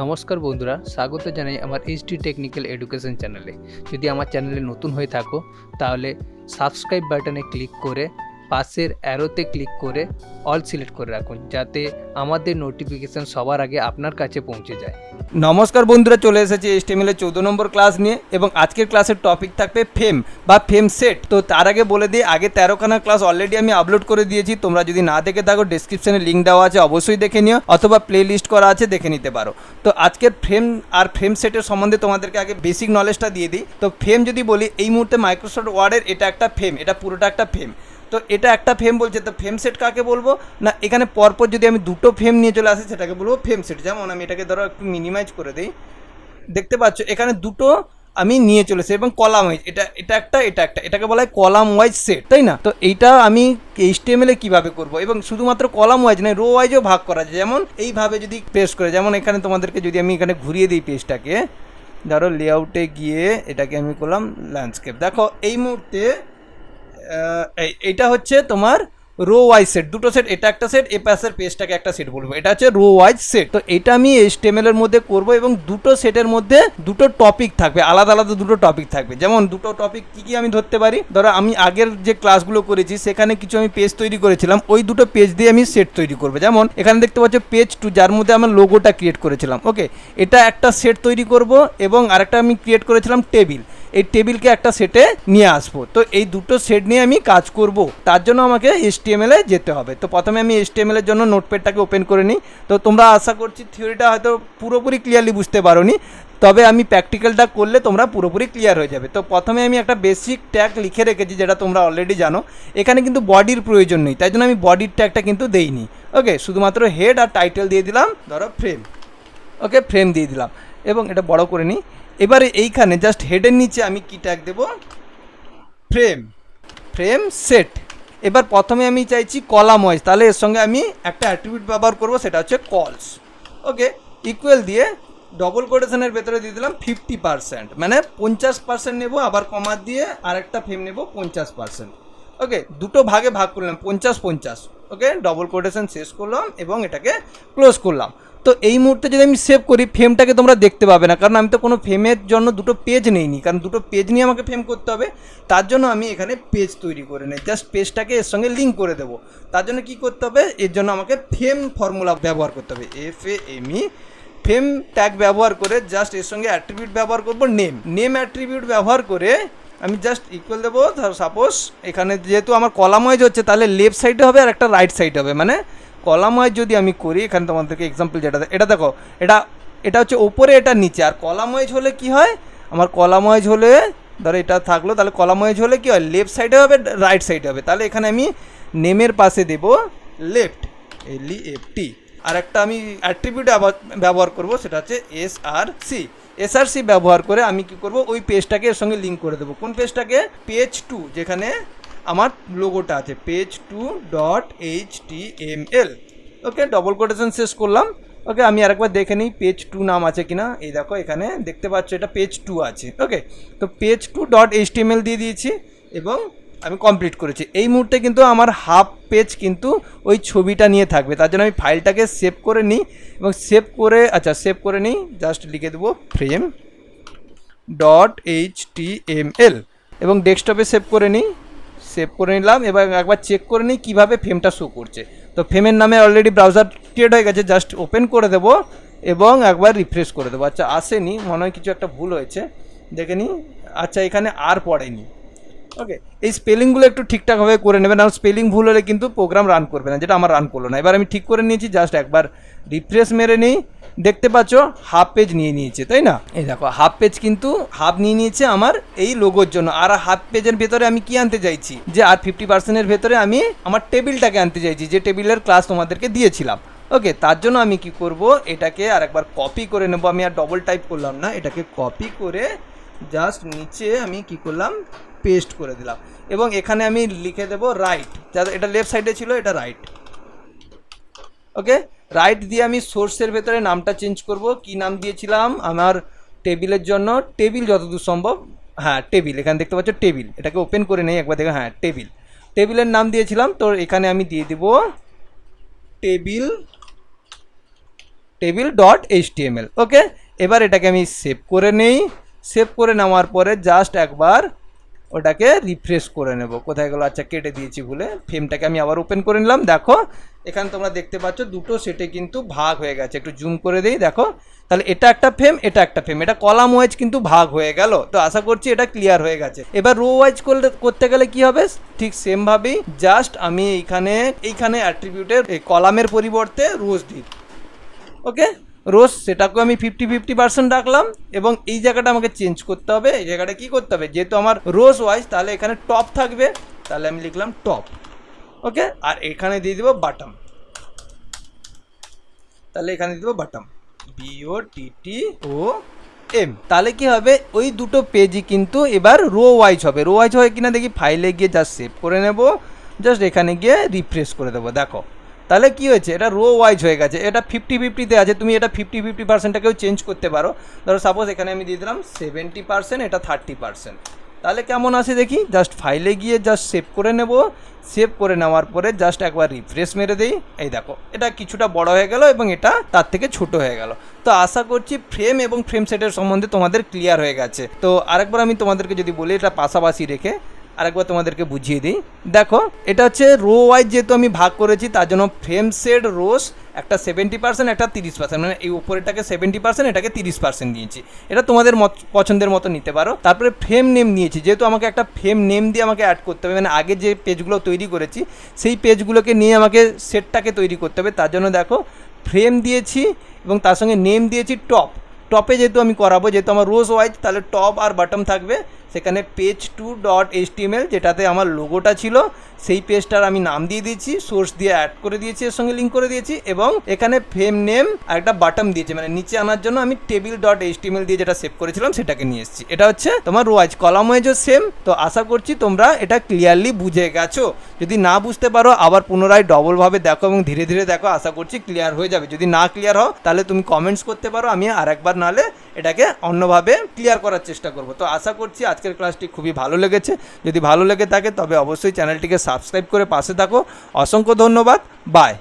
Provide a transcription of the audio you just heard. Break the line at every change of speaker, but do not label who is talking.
নমস্কার বন্ধুরা, স্বাগত জানাই আমার এইচডি টেকনিক্যাল এডুকেশন চ্যানেলে যদি আমার চ্যানেলে নতুন হয়ে থাকো, তাহলে সাবস্ক্রাইব বাটনে ক্লিক করে পাশের অ্যারোতে ক্লিক করে অল সিলেক্ট করে রাখুন, যাতে আমাদের নোটিফিকেশান সবার আগে আপনার কাছে পৌঁছে যায়।
নমস্কার বন্ধুরা, চলে এসেছি এইচটিএমএল এর চৌদ্দ নম্বর ক্লাস নিয়ে এবং আজকের ক্লাসের টপিক থাকবে ফেম বা ফেম সেট তো তার আগে বলে দিই, আগে তেরোখানা ক্লাস অলরেডি আমি আপলোড করে দিয়েছি, তোমরা যদি না দেখে থাকো ডিসক্রিপশনে লিঙ্ক দেওয়া আছে, অবশ্যই দেখে নিও, অথবা প্লে লিস্ট করা আছে, দেখে নিতে পারো। তো আজকের ফ্রেম আর ফ্রেম সেটের সম্বন্ধে তোমাদেরকে আগে বেসিক নলেজটা দিয়ে দিই। তো ফেম যদি বলি, এই মুহূর্তে মাইক্রোসফট ওয়ার্ডের এটা একটা ফেম এটা পুরোটা একটা ফেম তো এটা একটা ফেম বলছে, তো ফেম সেট কাকে বলব? না, এখানে পরপর যদি আমি দুটো ফেম নিয়ে চলে আসি, সেটাকে বলব ফেম সেট যেমন আমি এটাকে ধরো একটু মিনিমাইজ করে দিই। দেখতে পাচ্ছ, এখানে দুটো আমি নিয়ে চলেছি এবং কলাম ওয়াইজ এটা এটা একটা এটা একটা। এটাকে বলা হয় কলাম ওয়াইজ সেট তাই না? তো এইটা আমি এইচটিএমএল এ কীভাবে করব? এবং শুধুমাত্র কলাম ওয়াইজ নয় রো ওয়াইজও ভাগ করা যায়। যেমন এইভাবে যদি পেস্ট করে, যেমন এখানে তোমাদেরকে যদি আমি এখানে ঘুরিয়ে দিই পেজটাকে ধরো লেআউটে গিয়ে এটাকে আমি করলাম ল্যান্ডস্কেপ দেখো, এই মুহূর্তে এইটা হচ্ছে তোমার রো ওয়াইজ সেট দুটো সেট এটা একটা সেট এ পাশের পেজটাকে একটা সেট বলব। এটা হচ্ছে রো ওয়াইজ সেট তো এটা আমি এইচটিএমএল এর মধ্যে করব এবং দুটো সেটের মধ্যে দুটো টপিক থাকবে, আলাদা আলাদা দুটো টপিক থাকবে। যেমন দুটো টপিক কি কি আমি ধরতে পারি? ধরো আমি আগের যে ক্লাসগুলো করেছি, সেখানে কিছু আমি পেজ তৈরি করেছিলাম, ওই দুটো পেজ দিয়ে আমি সেট তৈরি করব। যেমন এখানে দেখতে পাচ্ছ পেজ টু যার মধ্যে আমার লোগোটা ক্রিয়েট করেছিলাম ওকে এটা একটা সেট তৈরি করব এবং আরেকটা আমি ক্রিয়েট করেছিলাম টেবিল এই টেবিলকে একটা সেটে নিয়ে আসব। তো এই দুটো সেট নিয়ে আমি কাজ করব। তার জন্য আমাকে HTML এ যেতে হবে। তো প্রথমে আমি HTML এর জন্য নোটপ্যাডটাকে ওপেন করে নিই। তো তোমরা আশা করছি থিওরিটা হয়তো পুরোপুরি ক্লিয়ারলি বুঝতে পারোনি। তবে আমি প্র্যাকটিক্যালটা করলে তোমরা পুরোপুরি ক্লিয়ার হয়ে যাবে। তো প্রথমে আমি একটা বেসিক ট্যাগ লিখে রেখেছি, যেটা তোমরা অলরেডি জানো। এখানে কিন্তু বডির প্রয়োজন নেই। তাই জন্য আমি বডির ট্যাগটা কিন্তু দেইনি। ওকে শুধুমাত্র হেড আর টাইটেল দিয়ে দিলাম। ধরো ফ্রেম ওকে ফ্রেম দিয়ে দিলাম। এবং এটা বড় করে নিই। এবারে এইখানে জাস্ট হেডের নিচে আমি কি ট্যাগ দেবো? ফ্রেম ফ্রেম সেট এবার প্রথমে আমি চাইছি কলাম ওয়াইজ তাহলে এর সঙ্গে আমি একটা অ্যাট্রিবিউট ব্যবহার করব, সেটা হচ্ছে কলস ওকে ইকুয়াল দিয়ে ডবল কোটেশনের ভেতরে দিয়ে দিলাম ফিফটি পার্সেন্ট মানে পঞ্চাশ পার্সেন্ট নেব, আবার কমা দিয়ে আরেকটা ফ্রেম নেব, পঞ্চাশ পার্সেন্ট ওকে দুটো ভাগে ভাগ করলাম, পঞ্চাশ পঞ্চাশ। ওকে ডবল কোটেশন শেষ করলাম এবং এটাকে ক্লোজ করলাম। তো এই মুহূর্তে যদি আমি সেভ করি ফ্রেমটাকে তোমরা দেখতে পাবে না। কারণ আমি তো কোনো ফ্রেমের জন্য দুটো পেজ নেইনি। কারণ দুটো পেজ নিয়ে আমাকে ফ্রেম করতে হবে। তার জন্য আমি এখানে পেজ তৈরি করে নিই। জাস্ট পেজটাকে এর সঙ্গে লিঙ্ক করে দেবো। তার জন্য কি করতে হবে? এর জন্য আমাকে ফ্রেম ফর্মুলা ব্যবহার করতে হবে। F A M E frame tag ব্যবহার করে জাস্ট এর সঙ্গে অ্যাট্রিবিউট ব্যবহার করব নেম নেম অ্যাট্রিবিউট ব্যবহার করে আমি জাস্ট ইকুয়াল দেবো। ধর সাপোজ এখানে যেহেতু আমার কলাম ওয়াইজ হচ্ছে, তাহলে লেফট সাইডে হবে আর একটা রাইট সাইডে হবে। মানে কলাম ওয়াইজ যদি আমি করি, এখানে তোমাদেরকে এক্সাম্পল যেটা এটা দেখো, এটা এটা হচ্ছে ওপরে এটা নিচে। আর কলাম ওয়াইজ হলে কি হয়? আমার কলাম ওয়াইজ হলে, ধরো এটা থাকল, তাহলে কলাম ওয়াইজ হলে কি হয়? লেফট সাইডে হবে রাইট সাইডে হবে। তাহলে এখানে আমি নেমের পাশে দেব লেফট এল এফ টি আর একটা আমি অ্যাট্রিবিউট ব্যবহার করব, সেটা হচ্ছে S R C S R C ব্যবহার করে আমি কি করব? ওই পেজটাকে এর সঙ্গে লিঙ্ক করে দেবো। কোন পেজটাকে পেজ টু যেখানে আমার লোগোটা আছে page two dot H T M L okay double quotation শেষ করলাম। ওকে আমি আরেকবার দেখে নিই পেজ টু নাম আছে কিনা। এই দেখো, এখানে দেখতে পাচ্ছ এটা পেজ টু আছে। ওকে তো page two dot H T M L দিয়ে দিয়েছি এবং আমি কমপ্লিট করেছি। এই মুহূর্তে কিন্তু আমার হাফ পেজ কিন্তু ওই ছবিটা নিয়ে থাকবে। তার জন্য আমি ফাইলটাকে সেভ করে নিই এবং সেভ করে আচ্ছা সেভ করে নিই। জাস্ট লিখে দেবো frame dot H T M L এবং ডেস্কটপে সেভ করে নিই। সেভ করে নিলাম এবার একবার চেক করে নিই কীভাবে ফ্রেমটা শো করছে। তো ফ্রেমের নামে অলরেডি ব্রাউজার ক্রিয়েট হয়ে গেছে জাস্ট ওপেন করে দেবো এবং একবার রিফ্রেশ করে দেবো। আচ্ছা আসেনি, মনে হয় কিছু একটা ভুল হয়েছে। দেখে নিই। আচ্ছা এখানে আর পড়েনি। ওকে এই স্পেলিংগুলো একটু ঠিকঠাকভাবে করে নেবেন আর স্পেলিং ভুল হলে কিন্তু প্রোগ্রাম রান করবে না, যেটা আমার রান করল না। এবার আমি ঠিক করে নিয়েছি জাস্ট একবার রিফ্রেশ মেরে নিই। দেখতে পাচ্ছ হাফ পেজ নিয়ে নিয়েছে, তাই না? এই দেখো হাফ পেজ কিন্তু হাফ নিয়ে নিয়েছে আমার এই লোগোর জন্য। আর হাফ পেজের ভেতরে আমি কি আনতে চাইছি? যে আর ফিফটি পার্সেন্টের ভেতরে আমি আমার টেবিলটাকে আনতে চাইছি, যে টেবিলের ক্লাস তোমাদেরকে দিয়েছিলাম। ওকে তার জন্য আমি কি করব? এটাকে আর একবার কপি করে নেব। আমি আর ডবল টাইপ করলাম না, এটাকে কপি করে জাস্ট নিচে আমি কি করলাম? পেস্ট করে দিলাম। এবং এখানে আমি লিখে দেব রাইট যাতে এটা লেফট সাইডে ছিল, এটা রাইট ওকে রাইট দিয়ে আমি সোর্সের ভেতরে নামটা চেঞ্জ করব। কি নাম দিয়েছিলাম? আমার টেবিলের জন্য। টেবিল যতদূর সম্ভব। হ্যাঁ টেবিল এখানে দেখতে পাচ্ছ টেবিল এটাকে ওপেন করে নেই, একবার দেখো। হ্যাঁ টেবিল টেবিলের নাম দিয়েছিলাম। তো এখানে আমি দিয়ে দেব table table dot HTML okay এবার এটাকে আমি সেভ করে নেই। সেভ করে নেওয়ার পরে জাস্ট একবার ওটাকে রিফ্রেশ করে নেব। কোথায় গেলো? আচ্ছা কেটে দিয়েছি ভুলে। ফ্রেমটাকে আমি আবার ওপেন করে নিলাম। দেখো, এখানে তোমরা দেখতে পাচ্ছ দুটো সেটে কিন্তু ভাগ হয়ে গেছে। একটু জুম করে দিই, দেখো। তাহলে এটা একটা ফ্রেম এটা একটা ফ্রেম এটা কলাম ওয়াইজ কিন্তু ভাগ হয়ে গেল। তো আশা করছি এটা ক্লিয়ার হয়ে গেছে। এবার রো ওয়াইজ করলে, করতে গেলে কি হবে? ঠিক সেমভাবেই জাস্ট আমি এইখানে এইখানে অ্যাট্রিবিউটের কলামের পরিবর্তে রোজ দিই। ওকে রোজ সেটাকেও আমি ফিফটি ফিফটি পার্সেন্ট রাখলাম এবং এই জায়গাটা আমাকে চেঞ্জ করতে হবে। এই জায়গাটা কী করতে হবে? যেহেতু আমার রোজ ওয়াইজ তাহলে এখানে টপ থাকবে, তাহলে আমি লিখলাম টপ ওকে আর এখানে দিয়ে দেবো বাটাম তাহলে এখানে দিয়ে দেবো বাটাম বিও টিটি ও এম তাহলে কি হবে? ওই দুটো পেজই কিন্তু এবার রো ওয়াইজ হবে। রো ওয়াইজ হয় কিনা দেখি ফাইলে গিয়ে জাস্ট সেভ করে নেব। জাস্ট এখানে গিয়ে রিফ্রেশ করে দেবো। দেখো তাহলে কি হয়েছে? এটা রো ওয়াইজ হয়ে গেছে। এটা ফিফটি ফিফটিতে আছে। তুমি এটা ফিফটি ফিফটি পার্সেন্টটাকেও চেঞ্জ করতে পারো। ধরো সাপোজ এখানে আমি দিয়ে দিলাম সেভেন্টি পার্সেন্ট এটা থার্টি পার্সেন্ট তাহলে কেমন আসে দেখি? জাস্ট ফাইলে গিয়ে জাস্ট সেভ করে নেব। সেভ করে নেওয়ার পরে জাস্ট একবার রিফ্রেশ মেরে দিই। এই দেখো, এটা কিছুটা বড় হয়ে গেল এবং এটা তার থেকে ছোট হয়ে গেল। তো আশা করছি ফ্রেম এবং ফ্রেম সেটের সম্বন্ধে তোমাদের ক্লিয়ার হয়ে গেছে। তো আরেকবার আমি তোমাদেরকে যদি বলি, এটা পাশাপাশি রেখে আরেকবার তোমাদেরকে বুঝিয়ে দিই। দেখো, এটা হচ্ছে রো ওয়াইজ যেহেতু আমি ভাগ করেছি, তার জন্য ফ্রেম সেট রোস একটা সেভেন্টি পার্সেন্ট একটা তিরিশ পার্সেন্ট মানে এই উপরেটাকে সেভেন্টি পার্সেন্ট এটাকে তিরিশ পার্সেন্ট দিয়েছি। এটা তোমাদের মত, পছন্দের মতো নিতে পারো। তারপরে ফ্রেম নেম নিয়েছি, যেহেতু আমাকে একটা ফ্রেম নেম দিয়ে আমাকে অ্যাড করতে হবে মানে আগে যে পেজগুলো তৈরি করেছি, সেই পেজগুলোকে নিয়ে আমাকে সেটটাকে তৈরি করতে হবে। তার জন্য দেখো ফ্রেম দিয়েছি এবং তার সঙ্গে নেম দিয়েছি টপ টপে যেহেতু আমি করাবো, যেহেতু আমার রোজ ওয়াইজ তাহলে টপ আর বাটম থাকবে। সেখানে পেজ টু ডট এইচটিএমএল যেটাতে আমার লোগোটা ছিল, সেই পেজটার আমি নাম দিয়ে দিয়েছি সোর্স দিয়ে অ্যাড করে দিয়েছি, এর সঙ্গে লিঙ্ক করে দিয়েছি এবং এখানে ফেম নেম আর একটা বাটম দিয়েছি মানে নিচে আনার জন্য আমি টেবিল ডট এইচ এইচটিএমএল দিয়ে যেটা সেভ করেছিলাম সেটাকে নিয়ে এসেছি। এটা হচ্ছে তোমার রোয়াইজ কলাম ওয়াইজও সেম তো আশা করছি তোমরা এটা ক্লিয়ারলি বুঝে গেছো। যদি না বুঝতে পারো, আবার পুনরায় ডবলভাবে দেখো এবং ধীরে ধীরে দেখো, আশা করছি ক্লিয়ার হয়ে যাবে। যদি না ক্লিয়ার হও, তাহলে তুমি কমেন্টস করতে পারো, আমি আর একবার নাহলে এটাকে অন্যভাবে ক্লিয়ার করার চেষ্টা করব। তো আশা করছি আজকের ক্লাসটি খুবই ভালো লেগেছে। যদি ভালো লেগে থাকে, তবে অবশ্যই চ্যানেলটিকে সাবস্ক্রাইব করে পাশে থাকো। অসংখ্য ধন্যবাদ। বাই।